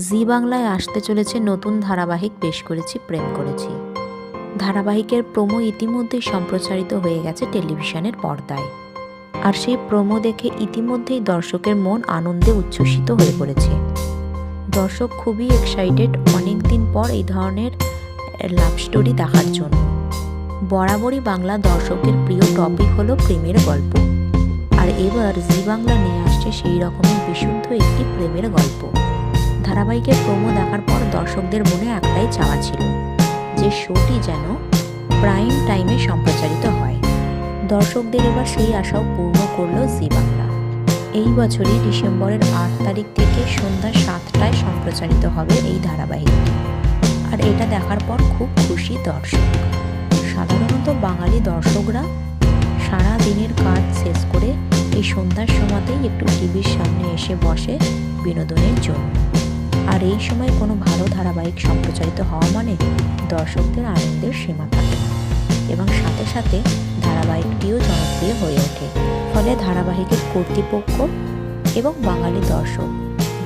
জি বাংলায় আসতে চলেছে নতুন ধারাবাহিক পেশ করেছি, প্রেম করেছি। ধারাবাহিকের প্রোমো ইতিমধ্যেই সম্প্রচারিত হয়ে গেছে টেলিভিশনের পর্দায়। আর সেই প্রোমো দেখে ইতিমধ্যেই দর্শকের মন আনন্দে উচ্ছ্বসিত হয়ে পড়েছে। দর্শক খুবই এক্সাইটেড অনেক দিন পর এই ধরনের লাভ স্টোরি দেখার জন্য। বরাবরই বাংলা দর্শকের প্রিয় টপিক হলো প্রেমের গল্প। আর এবার জি বাংলা নিয়ে আসছে সেই রকমের বিশুদ্ধ একটি প্রেমের গল্প। ধারাবাহিকের প্রোমো দেখার পর দর্শকদের মনে একটাই চাওয়া ছিল, যে শোটি যেন প্রাইম টাইমে সম্প্রচারিত হয়। দর্শকদের এবার সেই আশাও পূর্ণ করল জি বাংলা। এই বছরই ডিসেম্বরের আট তারিখ থেকে সন্ধ্যা সাতটায় সম্প্রচারিত হবে এই ধারাবাহিকটি আর এটা দেখার পর খুব খুশি দর্শক। সাধারণত বাঙালি দর্শকরা সারা দিনের কাজ শেষ করে এই সন্ধ্যার সময়তেই একটু টিভির সামনে এসে বসে বিনোদনের জন্য। আর এই সময় কোনো ভালো ধারাবাহিক সম্প্রচারিত হওয়া মানে দর্শকদের আনন্দের সীমা থাকে। এবং সাথে সাথে ধারাবাহিকটিও জনপ্রিয় হয়ে ওঠে। ফলে ধারাবাহিকের কর্তৃপক্ষ এবং বাঙালি দর্শক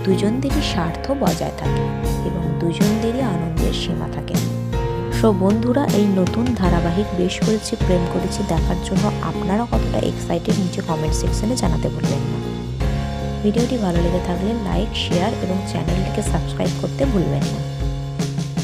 দুজনদেরই স্বার্থ বজায় থাকে এবং দুজনদেরই আনন্দের সীমা থাকে। সো বন্ধুরা, এই নতুন ধারাবাহিক বেশ করেছি, প্রেম করেছি দেখার জন্য আপনারা কতটা এক্সাইটেড নিচে কমেন্ট সেকশনে জানাতে ভুলবেন না। ভিডিওটি ভালো লেগে থাকলে লাইক শেয়ার এবং চ্যানেলটিকে সাবস্ক্রাইব করতে ভুলবেন না।